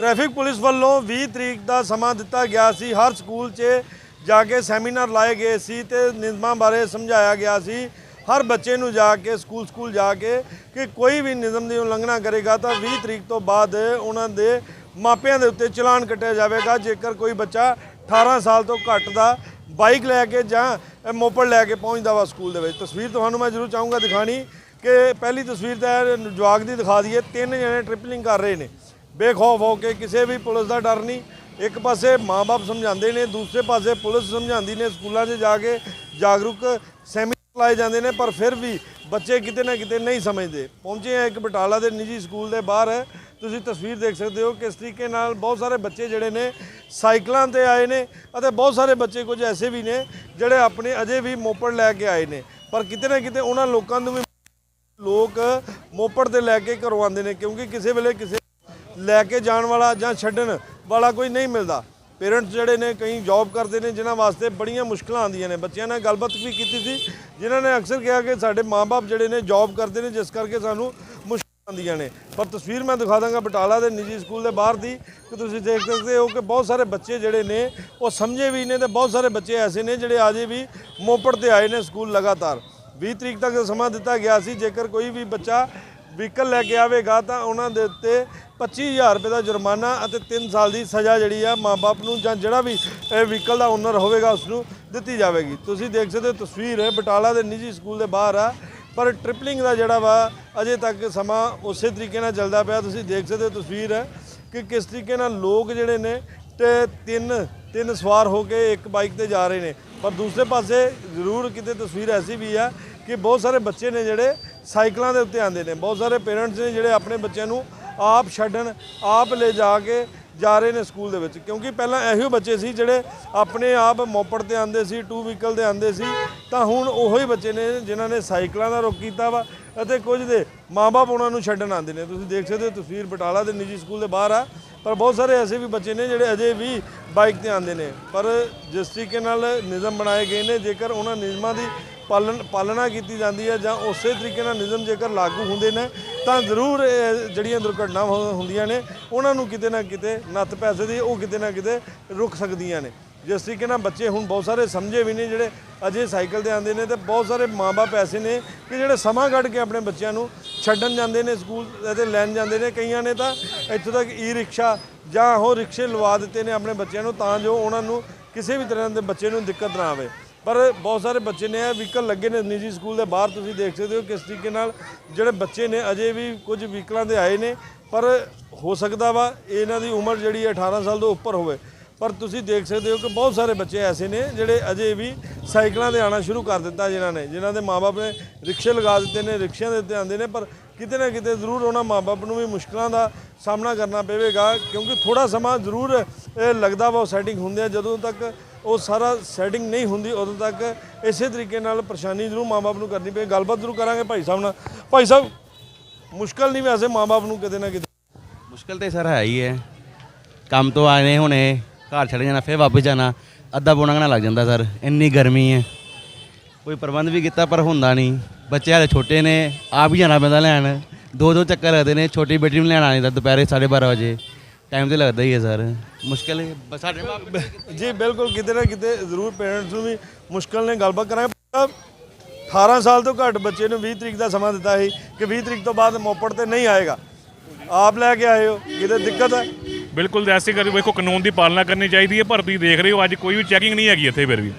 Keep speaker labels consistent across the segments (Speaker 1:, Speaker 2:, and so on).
Speaker 1: Traffic police ਵੱਲੋਂ 20 ਤਰੀਕ ਦਾ ਸਮਾਂ ਦਿੱਤਾ ਗਿਆ ਸੀ। ਹਰ ਸਕੂਲ 'ਚ ਜਾ ਕੇ ਸੈਮੀਨਾਰ ਲਾਏ ਗਏ ਸੀ ਤੇ ਨਿਯਮਾਂ ਬਾਰੇ ਸਮਝਾਇਆ ਗਿਆ ਸੀ। ਹਰ ਬੱਚੇ ਨੂੰ ਜਾ ਕੇ, ਸਕੂਲ ਸਕੂਲ ਜਾ ਕੇ ਕਿ ਕੋਈ ਵੀ ਨਿਯਮ ਦੀ ਉਲੰਘਣਾ ਕਰੇਗਾ ਤਾਂ 20 ਤਰੀਕ ਤੋਂ ਬਾਅਦ ਉਹਨਾਂ ਦੇ ਮਾਪਿਆਂ ਦੇ ਉੱਤੇ ਚਲਾਨ ਕੱਟਿਆ ਜਾਵੇਗਾ। ਜੇਕਰ ਕੋਈ ਬੱਚਾ 18 ਸਾਲ ਤੋਂ ਘੱਟ ਦਾ ਬਾਈਕ ਲੈ ਕੇ ਜਾਂ ਮੋਪੜ ਲੈ ਕੇ ਪਹੁੰਚਦਾ ਵਾ ਸਕੂਲ ਦੇ ਵਿੱਚ। ਤਸਵੀਰ ਤੁਹਾਨੂੰ ਮੈਂ ਜ਼ਰੂਰ ਚਾਹੂੰਗਾ ਦਿਖਾਣੀ ਕਿ ਪਹਿਲੀ ਤਸਵੀਰ ਤਾਂ ਇਹ ਜਵਾਗ ਦੀ ਦਿਖਾ ਦਈਏ। ਤਿੰਨ ਜਣੇ ਟ੍ਰਿਪਲਿੰਗ ਕਰ ਰਹੇ ਨੇ। ਬੇਖੌਫ ਹੋ ਕੇ ਕਿਸੇ ਵੀ ਪੁਲਿਸ ਦਾ ਡਰ ਨਹੀਂ। ਇੱਕ ਪਾਸੇ ਮਾਪੇ ਸਮਝਾਉਂਦੇ ਨੇ, ਦੂਸਰੇ ਪਾਸੇ ਪੁਲਿਸ ਸਮਝਾਉਂਦੀ ਨੇ ਸਕੂਲਾਂ 'ਚ ਜਾ ਕੇ ਜਾਗਰੂਕ ਸੈਮੀਨਾਰ ਲਾਏ ਜਾਂਦੇ ਨੇ, ਪਰ ਫਿਰ ਵੀ ਬੱਚੇ ਕਿਤੇ ਨਾ ਕਿਤੇ ਨਹੀਂ ਸਮਝਦੇ। ਪਹੁੰਚੇ ਆ ਇੱਕ ਬਟਾਲਾ ਦੇ ਨਿੱਜੀ ਸਕੂਲ ਦੇ ਬਾਹਰ। ਤੁਸੀਂ ਤਸਵੀਰ ਦੇਖ ਸਕਦੇ ਹੋ ਕਿਸ ਤਰੀਕੇ ਨਾਲ ਬਹੁਤ ਸਾਰੇ ਬੱਚੇ ਜਿਹੜੇ ਨੇ ਸਾਈਕਲਾਂ ਤੇ ਆਏ ਨੇ ਅਤੇ ਬਹੁਤ ਸਾਰੇ ਬੱਚੇ ਕੁਝ ਐਸੇ ਵੀ ਨੇ ਜਿਹੜੇ ਆਪਣੇ ਅਜੇ ਵੀ ਮੋਪੜ ਲੈ ਕੇ ਆਏ ਨੇ। ਪਰ ਕਿਤੇ ਨਾ ਕਿਤੇ ਉਹਨਾਂ ਲੋਕਾਂ ਨੂੰ ਵੀ ਲੋਕ ਮੋਪੜ ਤੇ ਲੈ ਕੇ ਘਰੋਂ ਆਉਂਦੇ ਨੇ, ਕਿਉਂਕਿ ਕਿਸੇ ਵੇਲੇ ਕਿਸੇ ਲੈ ਕੇ ਜਾਣ ਵਾਲਾ ਜਾਂ ਛੱਡਣ ਵਾਲਾ ਕੋਈ ਨਹੀਂ ਮਿਲਦਾ। ਪੇਰੈਂਟਸ ਜਿਹੜੇ ਨੇ ਕਈ ਜੌਬ ਕਰਦੇ ਨੇ, ਜਿਨ੍ਹਾਂ ਵਾਸਤੇ ਬੜੀਆਂ ਮੁਸ਼ਕਲਾਂ ਆਉਂਦੀਆਂ ਨੇ। ਬੱਚਿਆਂ ਨਾਲ ਗੱਲਬਾਤ ਵੀ ਕੀਤੀ ਸੀ, ਜਿਨ੍ਹਾਂ ਨੇ ਅਕਸਰ ਕਿਹਾ ਕਿ ਸਾਡੇ ਮਾਪੇ ਜਿਹੜੇ ਨੇ ਜੌਬ ਕਰਦੇ ਨੇ, ਜਿਸ ਕਰਕੇ ਸਾਨੂੰ ਮੁਸ਼ਕਲਾਂ ਆਉਂਦੀਆਂ ਨੇ। ਪਰ ਤਸਵੀਰ ਮੈਂ ਦਿਖਾ ਦਾਂਗਾ ਬਟਾਲਾ ਦੇ ਨਿੱਜੀ ਸਕੂਲ ਦੇ ਬਾਹਰ ਦੀ, ਕਿ ਤੁਸੀਂ ਦੇਖ ਸਕਦੇ ਹੋ ਕਿ ਬਹੁਤ ਸਾਰੇ ਬੱਚੇ ਜਿਹੜੇ ਨੇ, ਉਹ ਸਮਝੇ ਵੀ ਨੇ ਤੇ ਬਹੁਤ ਸਾਰੇ ਬੱਚੇ ਐਸੇ ਨੇ ਜਿਹੜੇ ਅਜੇ ਵੀ ਮੋਪੜ ਤੇ ਆਏ ਨੇ ਸਕੂਲ ਲਗਾਤਾਰ। 20 ਤਰੀਕ ਤੱਕ ਦਾ ਸਮਾਂ ਦਿੱਤਾ ਗਿਆ ਸੀ। ਜੇਕਰ ਕੋਈ ਵੀ ਬੱਚਾ ਵਹੀਕਲ ਲੈ ਕੇ ਆਵੇਗਾ ਤਾਂ ਉਹਨਾਂ ਦੇ ਉੱਤੇ 25000 ਰੁਪਏ ਦਾ ਜੁਰਮਾਨਾ ਅਤੇ 3 ਸਾਲ ਦੀ ਸਜ਼ਾ ਜਿਹੜੀ ਆ ਮਾਪੇ ਨੂੰ ਜਾਂ ਜਿਹੜਾ ਵੀ ਇਹ ਵਹੀਕਲ ਦਾ ਓਨਰ ਹੋਵੇਗਾ ਉਸ ਨੂੰ ਦਿੱਤੀ ਜਾਵੇਗੀ। ਤੁਸੀਂ ਦੇਖ ਸਕਦੇ ਹੋ ਤਸਵੀਰ ਹੈ ਬਟਾਲਾ ਦੇ ਨਿੱਜੀ ਸਕੂਲ ਦੇ ਬਾਹਰ ਆ, ਪਰ ਟ੍ਰਿਪਲਿੰਗ ਦਾ ਜਿਹੜਾ ਵਾ, ਅਜੇ ਤੱਕ ਸਮਾਂ ਉਸੇ ਤਰੀਕੇ ਨਾਲ ਚੱਲਦਾ ਪਿਆ। ਤੁਸੀਂ ਦੇਖ ਸਕਦੇ ਹੋ ਤਸਵੀਰ ਹੈ ਕਿ ਕਿਸ ਤਰੀਕੇ ਨਾਲ ਲੋਕ ਜਿਹੜੇ ਨੇ ਤੇ ਤਿੰਨ ਤਿੰਨ ਸਵਾਰ ਹੋ ਕੇ ਇੱਕ ਬਾਈਕ ਤੇ ਜਾ ਰਹੇ ਨੇ। ਪਰ ਦੂਸਰੇ ਪਾਸੇ ਜ਼ਰੂਰ ਕਿਤੇ ਤਸਵੀਰ ਐਸੀ ਵੀ ਆ ਕਿ ਬਹੁਤ ਸਾਰੇ ਬੱਚੇ ਨੇ ਜਿਹੜੇ ਸਾਈਕਲਾਂ ਦੇ ਉੱਤੇ ਆਉਂਦੇ ਨੇ। ਬਹੁਤ ਸਾਰੇ ਪੇਰੈਂਟਸ ਨੇ ਜਿਹੜੇ ਆਪਣੇ ਬੱਚਿਆਂ ਨੂੰ ਆਪ ਛੱਡਣ, ਆਪ ਲੈ ਜਾ ਕੇ ਜਾ ਰਹੇ ਨੇ ਸਕੂਲ ਦੇ ਵਿੱਚ। ਕਿਉਂਕਿ ਪਹਿਲਾਂ ਇਹੋ ਬੱਚੇ ਸੀ ਜਿਹੜੇ ਆਪਣੇ ਆਪ ਮੋਪੜ ਤੇ ਆਉਂਦੇ ਸੀ ਟੂ ਵੀਕਲ ਤੇ ਆਉਂਦੇ ਸੀ, ਤਾਂ ਹੁਣ ਉਹੋ ਹੀ ਬੱਚੇ ਨੇ ਜਿਨ੍ਹਾਂ ਨੇ ਸਾਈਕਲਾਂ ਦਾ ਰੁੱਖ ਕੀਤਾ ਵਾ ਅਤੇ ਕੁਝ ਦੇ ਮਾਪੇ ਉਹਨਾਂ ਨੂੰ ਛੱਡਣ ਆਉਂਦੇ ਨੇ। ਤੁਸੀਂ ਦੇਖ ਸਕਦੇ ਹੋ ਤਸਵੀਰ ਬਟਾਲਾ ਦੇ ਨਿੱਜੀ ਸਕੂਲ ਦੇ ਬਾਹਰ ਆ, ਪਰ ਬਹੁਤ ਸਾਰੇ ਐਸੇ ਵੀ ਬੱਚੇ ਨੇ ਜਿਹੜੇ ਅਜੇ ਵੀ ਬਾਈਕ ਤੇ ਆਉਂਦੇ ਨੇ। ਪਰ ਜਿਸ ਤਰੀਕੇ ਨਾਲ ਨਿਯਮ ਬਣਾਏ ਗਏ ਨੇ, ਜੇਕਰ ਉਹਨਾਂ ਨਿਯਮਾਂ ਦੀ ਪਾਲਣ, ਪਾਲਣਾ ਕੀਤੀ ਜਾਂਦੀ ਹੈ ਜਾਂ ਉਸੇ ਤਰੀਕੇ ਨਾਲ ਨਿਯਮ ਜੇਕਰ ਲਾਗੂ ਹੁੰਦੇ ਨੇ ਤਾਂ ਜ਼ਰੂਰ ਇਹ ਜਿਹੜੀਆਂ ਦੁਰਘਟਨਾਵਾਂ ਹੋ- ਹੁੰਦੀਆਂ ਨੇ, ਉਹਨਾਂ ਨੂੰ ਕਿਤੇ ਨਾ ਕਿਤੇ ਨੱਥ ਪੈ ਸਕਦੀ ਉਹ ਕਿਤੇ ਨਾ ਕਿਤੇ ਰੁਕ ਸਕਦੀਆਂ ਨੇ। ਜਿਸ ਤਰੀਕੇ ਨਾਲ ਬੱਚੇ ਹੁਣ ਬਹੁਤ ਸਾਰੇ ਸਮਝੇ ਵੀ ਨੇ, ਜਿਹੜੇ ਅਜੇ ਸਾਈਕਲ ਤੇ ਆਉਂਦੇ ਨੇ ਤੇ ਬਹੁਤ ਸਾਰੇ ਮਾਪੇ ਐਸੇ ਨੇ ਕਿ ਜਿਹੜੇ ਸਮਾਂ ਕੱਢ ਕੇ ਆਪਣੇ ਬੱਚਿਆਂ ਨੂੰ ਛੱਡਣ ਜਾਂਦੇ ਨੇ, ਸਕੂਲ ਅਤੇ ਲੈਣ ਜਾਂਦੇ ਨੇ। ਕਈਆਂ ਨੇ ਤਾਂ ਇੱਥੋਂ ਤੱਕ ਈ ਰਿਕਸ਼ਾ ਜਾਂ ਉਹ ਰਿਕਸ਼ੇ ਲਵਾ ਦਿੱਤੇ ਨੇ ਆਪਣੇ ਬੱਚਿਆਂ ਨੂੰ, ਤਾਂ ਜੋ ਉਹਨਾਂ ਨੂੰ ਕਿਸੇ ਵੀ ਤਰ੍ਹਾਂ ਦੇ ਬੱਚੇ ਨੂੰ ਦਿੱਕਤ ਨਾ ਆਵੇ। ਪਰ ਬਹੁਤ ਸਾਰੇ ਬੱਚੇ ਨੇ ਇਹ ਵਹੀਕਲ ਲੱਗੇ ਨੇ ਨਿੱਜੀ ਸਕੂਲ ਦੇ ਬਾਹਰ, ਤੁਸੀਂ ਦੇਖ ਸਕਦੇ ਹੋ ਕਿਸ ਤਰੀਕੇ ਨਾਲ ਜਿਹੜੇ ਬੱਚੇ ਨੇ ਅਜੇ ਵੀ ਕੁਝ ਵਹੀਕਲਾਂ ਦੇ ਆਏ ਨੇ, ਪਰ ਹੋ ਸਕਦਾ ਵਾ ਇਹਨਾਂ ਦੀ ਉਮਰ ਜਿਹੜੀ ਹੈ 18 ਸਾਲ ਤੋਂ ਉੱਪਰ ਹੋਵੇ। ਪਰ ਤੁਸੀਂ ਦੇਖ ਸਕਦੇ ਹੋ ਕਿ ਬਹੁਤ ਸਾਰੇ ਬੱਚੇ ਐਸੇ ਨੇ ਜਿਹੜੇ ਅਜੇ ਵੀ ਸਾਈਕਲਾਂ ਤੇ ਆਣਾ ਸ਼ੁਰੂ ਕਰ ਦਿੱਤਾ ਜਿਨ੍ਹਾਂ ਨੇ, ਜਿਨ੍ਹਾਂ ਦੇ ਮਾਪੇ ਨੇ ਰਿਕਸ਼ੇ ਲਗਾ ਦਿੱਤੇ ਨੇ, ਰਿਕਸ਼ਿਆਂ ਦੇ ਉੱਤੇ ਆਉਂਦੇ ਨੇ, ਪਰ ਕਿਤੇ ਨਾ ਕਿਤੇ ਜ਼ਰੂਰ ਉਹਨਾਂ ਮਾਪੇ ਨੂੰ ਵੀ ਮੁਸ਼ਕਲਾਂ ਦਾ ਸਾਹਮਣਾ ਕਰਨਾ ਪਵੇਗਾ, ਕਿਉਂਕਿ ਥੋੜਾ ਸਮਾਂ ਜ਼ਰੂਰ ਲੱਗਦਾ ਵਾ ਉਹ ਸੈਟਿੰਗ ਹੁੰਦੇ ਆ, ਜਦੋਂ ਤੱਕ ਉਹ ਸਾਰਾ ਸੈਟਿੰਗ ਨਹੀਂ ਹੁੰਦੀ ਉਦੋਂ ਤੱਕ ਇਸੇ ਤਰੀਕੇ ਨਾਲ ਪਰੇਸ਼ਾਨੀ ਜ਼ਰੂਰ ਮਾਪੇ ਨੂੰ ਕਰਨੀ ਪਏ ਗੱਲਬਾਤ ਜ਼ਰੂਰ ਕਰਾਂਗੇ ਭਾਈ ਸਾਹਿਬ ਨਾਲ। ਭਾਈ ਸਾਹਿਬ, ਮੁਸ਼ਕਲ ਨਹੀਂ ਵੈਸੇ ਮਾਪੇ ਨੂੰ ਕਿਤੇ ਨਾ ਕਿਤੇ।
Speaker 2: ਮੁਸ਼ਕਲ ਤੇ ਸਰ ਹੈ ਹੀ ਹੈ। ਕੰਮ ਤੋਂ ਆਏ ਨੇ ਹੁਣੇ, ਘਰ ਛੱਡ ਜਾਣਾ, ਫਿਰ ਵਾਪਸ ਜਾਣਾ। ਅੱਧਾ ਪੌਣਾ ਘੰਟਾ ਲੱਗ ਜਾਂਦਾ ਸਰ, ਇੰਨੀ ਗਰਮੀ ਹੈ। ਕੋਈ ਪ੍ਰਬੰਧ ਵੀ ਕੀਤਾ ਪਰ ਹੁੰਦਾ ਨਹੀਂ। ਬੱਚੇ ਹਾਲੇ ਛੋਟੇ ਨੇ, ਆਪ ਹੀ ਜਾਣਾ ਪੈਂਦਾ ਲੈਣ। ਦੋ ਦੋ ਚੱਕਰ ਲੱਗਦੇ ਨੇ, ਛੋਟੀ ਬੇਟੀ ਨੂੰ ਲੈਣ ਆਣੀ ਤਾਂ ਦੁਪਹਿਰੇ 12:30 ਵਜੇ। ਟਾਈਮ ਤੇ ਲੱਗਦਾ ਹੀ ਹੈ ਸਰ। ਮੁਸ਼ਕਲ ਹੈ। ਬਸ ਸਾਡੇ ਮਾਪੇ
Speaker 1: ਜੀ ਬਿਲਕੁਲ ਕਿਤੇ ਨਾ ਕਿਤੇ ਜ਼ਰੂਰ ਪੇਰੈਂਟਸ ਨੂੰ ਵੀ ਮੁਸ਼ਕਲ ਨੇ ਗੱਲਬਾਤ ਕਰਾਂਗੇ। ਪਰ 18 ਸਾਲ ਤੋਂ ਘੱਟ ਬੱਚੇ ਨੂੰ 20 ਤਰੀਕ ਦਾ ਸਮਾਂ ਦਿੱਤਾ ਸੀ ਕਿ 20 ਤਰੀਕ ਤੋਂ ਬਾਅਦ ਮੋਪੜ ਤੇ ਨਹੀਂ ਆਏਗਾ। ਆਪ ਲੈ ਕੇ ਆਏ ਹੋ। ਕਿਤੇ ਦਿੱਕਤ ਹੈ?
Speaker 3: ਬਿਲਕੁਲ ਐਸੇ ਕਰ ਵੇਖੋ ਕਾਨੂੰਨ ਦੀ ਪਾਲਣਾ ਕਰਨੀ ਚਾਹੀਦੀ ਹੈ ਪਰ ਤੁਸੀਂ ਦੇਖ ਰਹੇ ਹੋ ਅੱਜ ਕੋਈ ਵੀ ਚੈਕਿੰਗ ਨਹੀਂ ਹੈਗੀ ਇੱਥੇ ਫਿਰ ਵੀ।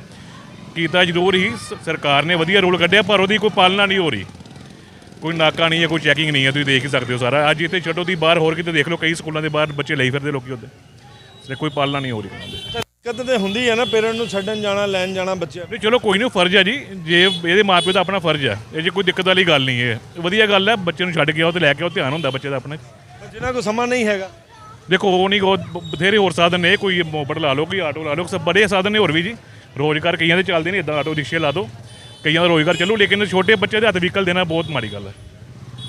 Speaker 3: ਕੀਤਾ ਜ਼ਰੂਰ ਹੀ। ਸ- ਸਰਕਾਰ ਨੇ ਵਧੀਆ ਰੂਲ ਕੱਢਿਆ ਪਰ ਉਹਦੀ ਕੋਈ ਪਾਲਣਾ ਨਹੀਂ ਹੋ ਰਹੀ। ਕੋਈ ਨਾਕਾ ਨਹੀਂ ਹੈ ਕੋਈ ਚੈਕਿੰਗ ਨਹੀਂ ਹੈ ਤੁਸੀਂ ਦੇਖ ਹੀ ਸਕਦੇ ਹੋ ਸਾਰਾ। ਅੱਜ ਇੱਥੇ ਛੱਡੋ ਦੀ ਬਾਹਰ ਹੋਰ ਕਿਤੇ ਦੇਖ ਲਓ ਕਈ ਸਕੂਲਾਂ ਦੇ ਬਾਹਰ ਬੱਚੇ ਲਈ ਫਿਰਦੇ ਲੋਕੀ ਉੱਤੇ ਤੇ ਕੋਈ ਪਾਲਣਾ ਨਹੀਂ ਹੋ ਰਹੀ ਉਹਨਾਂ
Speaker 1: ਦਿੱਕਤ ਤੇ ਹੁੰਦੀ ਹੈ ਨਾ ਪੇਰੈਂਟ ਨੂੰ ਛੱਡਣ ਜਾਣਾ ਲੈਣ ਜਾਣਾ ਬੱਚਿਆਂ ਨੂੰ
Speaker 3: ਚਲੋ ਕੋਈ ਨਹੀਂ ਫਰਜ਼ ਹੈ ਜੀ। ਜੇ ਇਹਦੇ ਮਾਪਿਓ ਦਾ ਆਪਣਾ ਫਰਜ਼ ਹੈ ਇਹ 'ਚ ਕੋਈ ਦਿੱਕਤ ਵਾਲੀ ਗੱਲ ਨਹੀਂ ਹੈ। ਵਧੀਆ ਗੱਲ ਹੈ ਬੱਚੇ ਨੂੰ ਛੱਡ ਕੇ ਆਓ ਤੇ ਲੈ ਕੇ ਆਓ ਧਿਆਨ ਹੁੰਦਾ ਬੱਚੇ ਦਾ ਆਪਣੇ।
Speaker 1: ਜਿਨ੍ਹਾਂ ਕੋਲ ਸਮਾਂ ਨਹੀਂ ਹੈਗਾ।
Speaker 3: ਦੇਖੋ ਉਹ ਨਹੀਂ ਬ- ਬਥੇਰੇ ਹੋਰ ਸਾਧਨ ਨੇ ਕੋਈ ਮੋਪੜ ਲਾ ਲਓ ਕੋਈ ਆਟੋ ਲਾ ਲਓ ਸਭ ਬੜੇ ਸਾਧਨ ਨੇ ਹੋਰ ਵੀ ਜੀ। ਰੋਜ਼ਗਾਰ ਕਈਆਂ ਦੇ ਚੱਲਦੇ ਨੇ ਇਦਾਂ ਆਟੋ ਰਿਕਸ਼ੇ ਲਾ ਦਿਓ ਕਈਆਂ ਦਾ ਰੋਜ਼ਗਾਰ ਚੱਲੂ ਲੇਕਿਨ ਛੋਟੇ ਬੱਚੇ ਦੇ ਹੱਥ ਵਹੀਕਲ ਦੇਣਾ ਬਹੁਤ ਮਾੜੀ ਗੱਲ ਹੈ।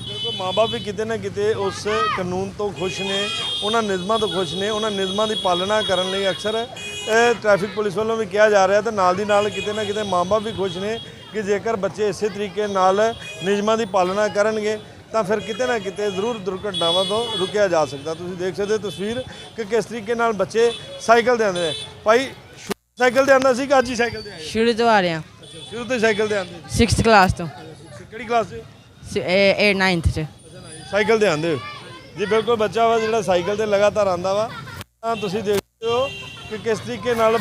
Speaker 1: ਬਿਲਕੁਲ ਮਾਪੇ ਵੀ ਕਿਤੇ ਨਾ ਕਿਤੇ ਉਸ ਕਾਨੂੰਨ ਤੋਂ ਖੁਸ਼ ਨੇ ਉਹਨਾਂ ਨਿਯਮਾਂ ਤੋਂ ਖੁਸ਼ ਨੇ ਉਹਨਾਂ ਨਿਯਮਾਂ ਦੀ ਪਾਲਣਾ ਕਰਨ ਲਈ ਅਕਸਰ ਇਹ ਟ੍ਰੈਫਿਕ ਪੁਲਿਸ ਵੱਲੋਂ ਵੀ ਕਿਹਾ ਜਾ ਰਿਹਾ ਤੇ ਨਾਲ ਦੀ ਨਾਲ ਕਿਤੇ ਨਾ ਕਿਤੇ ਮਾਪੇ ਵੀ ਖੁਸ਼ ਨੇ ਕਿ ਜੇਕਰ ਬੱਚੇ ਇਸੇ ਤਰੀਕੇ ਨਾਲ ਨਿਯਮਾਂ ਦੀ ਪਾਲਣਾ ਕਰਨਗੇ ਤਾਂ ਫਿਰ ਕਿਤੇ ਨਾ ਕਿਤੇ ਜ਼ਰੂਰ ਦੁਰਘਟਨਾਵਾਂ ਤੋਂ ਰੁਕਿਆ ਜਾ ਸਕਦਾ। ਤੁਸੀਂ ਦੇਖ ਸਕਦੇ ਹੋ ਤਸਵੀਰ ਕਿ ਕਿਸ ਤਰੀਕੇ ਨਾਲ ਬੱਚੇ ਸਾਈਕਲ ਤੇ ਆਉਂਦੇ ਨੇ। ਭਾਈ ਸਾਈਕਲ ਤੇ ਆਉਂਦਾ ਸੀ ਕਿ ਅੱਜ ਹੀ ਸਾਈਕਲ ਤੇ ਆਏ
Speaker 4: ਸ਼ੁਰੂ ਤੋਂ ਆ ਰਿਹਾ।
Speaker 1: ਸ਼ੁਰੂ ਤੋਂ ਸਾਈਕਲ ਤੇ ਆਉਂਦੇ
Speaker 4: 6th ਕਲਾਸ ਤੋਂ।
Speaker 1: ਕਿਹੜੀ ਕਲਾਸ
Speaker 4: ਇਹ ਇਹ 9th ਚ।
Speaker 1: ਸਾਈਕਲ ਤੇ ਆਉਂਦੇ ਹੋ। ਜੀ ਬਿਲਕੁਲ ਬੱਚਾ ਵਾ ਜਿਹੜਾ ਸਾਈਕਲ ਤੇ ਲਗਾਤਾਰ ਆਉਂਦਾ ਵਾ। ਤਾਂ ਤੁਸੀਂ ਦੇਖਦੇ ਹੋ ਕਿ ਕਿਸ ਤਰੀਕੇ ਨਾਲ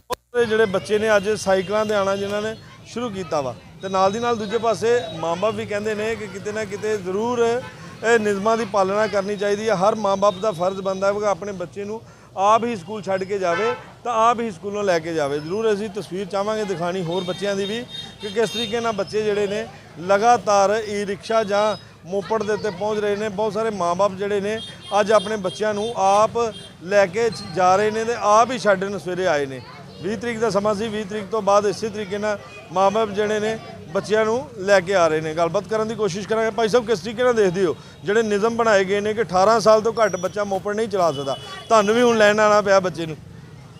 Speaker 1: ਜਿਹੜੇ ਬੱਚੇ ਨੇ ਅੱਜ ਸਾਈਕਲਾਂ ਤੇ ਆਣਾ ਜਿਨ੍ਹਾਂ ਨੇ ਸ਼ੁਰੂ ਕੀਤਾ ਵਾ। ਤੇ ਨਾਲ ਦੀ ਨਾਲ ਦੂਜੇ ਪਾਸੇ ਮਾਂ-ਬਾਪ ਵੀ ਕਹਿੰਦੇ ਨੇ ਕਿ ਕਿਤੇ ਨਾ ਕਿਤੇ ਜ਼ਰੂਰ ਇਹ ਨਿਯਮਾਂ ਦੀ ਪਾਲਣਾ ਕਰਨੀ ਚਾਹੀਦੀ ਹੈ ਹਰ ਮਾਂ-ਬਾਪ ਦਾ ਫਰਜ਼ ਬਣਦਾ ਹੈ ਕਿ ਆਪਣੇ ਬੱਚੇ ਨੂੰ ਆਪ ਹੀ ਸਕੂਲ ਛੱਡ ਕੇ ਜਾਵੇ, ਤਾਂ ਆਪ ਹੀ ਸਕੂਲੋਂ ਲੈ ਕੇ ਜਾਵੇ। ਜ਼ਰੂਰ ਅਸੀਂ ਤਸਵੀਰ ਚਾਹਾਂਗੇ ਦਿਖਾਣੀ ਹੋਰ ਬੱਚਿਆਂ ਦੀ ਵੀ ਕਿ ਕਿਸ ਤਰੀਕੇ ਨਾਲ ਬੱਚੇ ਜਿਹੜੇ ਨੇ ਲਗਾਤਾਰ ਈ ਰਿਕਸ਼ਾ ਜਾਂ ਮੋਪੜ ਦੇ ਉੱਤੇ ਪਹੁੰਚ ਰਹੇ ਨੇ। ਬਹੁਤ ਸਾਰੇ ਮਾਪੇ ਜਿਹੜੇ ਨੇ ਅੱਜ ਆਪਣੇ ਬੱਚਿਆਂ ਨੂੰ ਆਪ ਲੈ ਕੇ ਜਾ ਰਹੇ ਨੇ ਤੇ ਆਪ ਹੀ ਛੱਡਣ ਸਵੇਰੇ ਆਏ ਨੇ। 20 ਤਰੀਕ ਦਾ ਸਮਾਂ ਸੀ 20 ਤਰੀਕ ਤੋਂ ਬਾਅਦ ਇਸੇ ਤਰੀਕੇ ਨਾਲ ਮਾਪੇ ਜਿਹੜੇ ਨੇ ਬੱਚਿਆਂ ਨੂੰ ਲੈ ਕੇ ਆ ਰਹੇ ਨੇ। ਗੱਲਬਾਤ ਕਰਨ ਦੀ ਕੋਸ਼ਿਸ਼ ਕਰਾਂਗੇ। ਭਾਈ ਸਾਹਿਬ, ਕਿਸ ਤਰੀਕੇ ਨਾਲ ਦੇਖਦੇ ਹੋ? ਜਿਹੜੇ ਨਿਯਮ ਬਣਾਏ ਗਏ ਨੇ ਕਿ 18 ਸਾਲ ਤੋਂ ਘੱਟ ਬੱਚਾ ਮੋਪੜ ਨਹੀਂ ਚਲਾ ਸਕਦਾ। ਤੁਹਾਨੂੰ ਵੀ ਹੁਣ ਲੈਣ ਆਣਾ ਪਿਆ ਬੱਚੇ ਨੂੰ।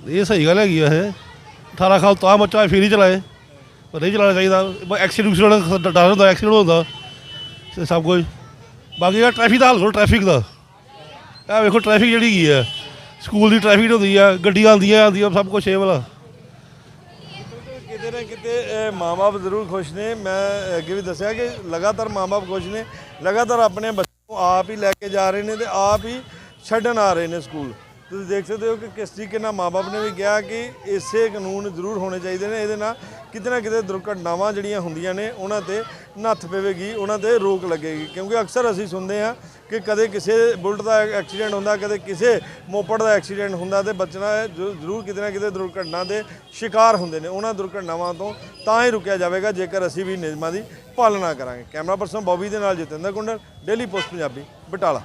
Speaker 5: ਇਹ ਸਹੀ ਗੱਲ ਹੈਗੀ ਆ ਇਹ। 18 ਸਾਲ ਤੋਂ ਆ ਬੱਚਾ ਫੇਰ ਹੀ ਚਲਾਏ। ਪਰ ਨਹੀਂ ਚਲਾਉਣਾ ਚਾਹੀਦਾ। ਐਕਸੀਡੈਂਟ ਡਰ ਹੁੰਦਾ ਐਕਸੀਡੈਂਟ ਹੁੰਦਾ। ਤੇ ਸਭ ਕੁਝ। ਬਾਕੀ ਇਹ ਟ੍ਰੈਫਿਕ ਦਾ ਹਾਲ ਕਰੋ ਟ੍ਰੈਫਿਕ ਦਾ। ਇਹ ਵੇਖੋ ਟ੍ਰੈਫਿਕ ਜਿਹੜੀ ਗਈ ਹੈ ਸਕੂਲ ਦੀ ਟ੍ਰੈਫਿਕ ਹੁੰਦੀ ਆ, ਗੱਡੀਆਂ ਆਉਂਦੀਆਂ ਆਉਂਦੀਆਂ, ਸਭ ਕੁਝ ਇਹ ਵਾਲਾ
Speaker 1: ਕਿਤੇ ਨਾ ਕਿਤੇ ਮਾਪੇ ਜ਼ਰੂਰ ਖੁਸ਼ ਨੇ। ਮੈਂ ਅੱਗੇ ਵੀ ਦੱਸਿਆ ਕਿ ਲਗਾਤਾਰ ਮਾਪੇ ਖੁਸ਼ ਨੇ। ਲਗਾਤਾਰ ਆਪਣੇ ਬੱਚਿਆਂ ਨੂੰ ਆਪ ਹੀ ਲੈ ਕੇ ਜਾ ਰਹੇ ਨੇ ਤੇ ਆਪ ਹੀ ਛੱਡਣ ਆ ਰਹੇ ਨੇ ਸਕੂਲ। ਤੁਸੀਂ ਦੇਖ ਸਕਦੇ ਹੋ ਕਿ ਕਿਸ ਤਰੀਕੇ ਨਾਲ ਮਾਪੇ ਨੇ ਵੀ ਕਿਹਾ ਕਿ ਇਸੇ ਕਾਨੂੰਨ ਜ਼ਰੂਰ ਹੋਣੇ ਚਾਹੀਦੇ ਨੇ। ਇਹਦੇ ਨਾਲ ਕਿਤੇ ਨਾ ਕਿਤੇ ਦੁਰਘਟਨਾਵਾਂ ਜਿਹੜੀਆਂ ਹੁੰਦੀਆਂ ਨੇ, ਉਹਨਾਂ ਤੇ ਨੱਥ ਪਵੇਗੀ, ਉਹਨਾਂ ਤੇ ਰੋਕ ਲੱਗੇਗੀ। ਕਿਉਂਕਿ ਅਕਸਰ ਅਸੀਂ ਸੁਣਦੇ ਹਾਂ ਕਿ ਕਦੇ ਕਿਸੇ ਬੁਲਟ ਦਾ ਐਕਸੀਡੈਂਟ ਹੁੰਦਾ, ਕਦੇ ਕਿਸੇ ਮੋਪੜ ਦਾ ਐਕਸੀਡੈਂਟ ਹੁੰਦਾ ਤੇ ਬਚਣਾ ਜ਼ਰੂ- ਜ਼ਰੂਰ ਕਿਤੇ ਨਾ ਕਿਤੇ ਦੁਰਘਟਨਾ ਦੇ ਸ਼ਿਕਾਰ ਹੁੰਦੇ ਨੇ। ਉਹਨਾਂ ਦੁਰਘਟਨਾਵਾਂ ਤੋਂ ਤਾਂ ਹੀ ਰੁਕਿਆ ਜਾਵੇਗਾ, ਜੇਕਰ ਅਸੀਂ ਵੀ ਨਿਯਮਾਂ ਦੀ ਪਾਲਣਾ ਕਰਾਂਗੇ। ਕੈਮਰਾ ਪਰਸਨ ਬੌਬੀ ਦੇ ਨਾਲ ਜਤਿੰਦਰ ਕੁੰਡਲ, ਡੇਲੀ ਪੋਸਟ ਪੰਜਾਬੀ, ਬਟਾਲਾ।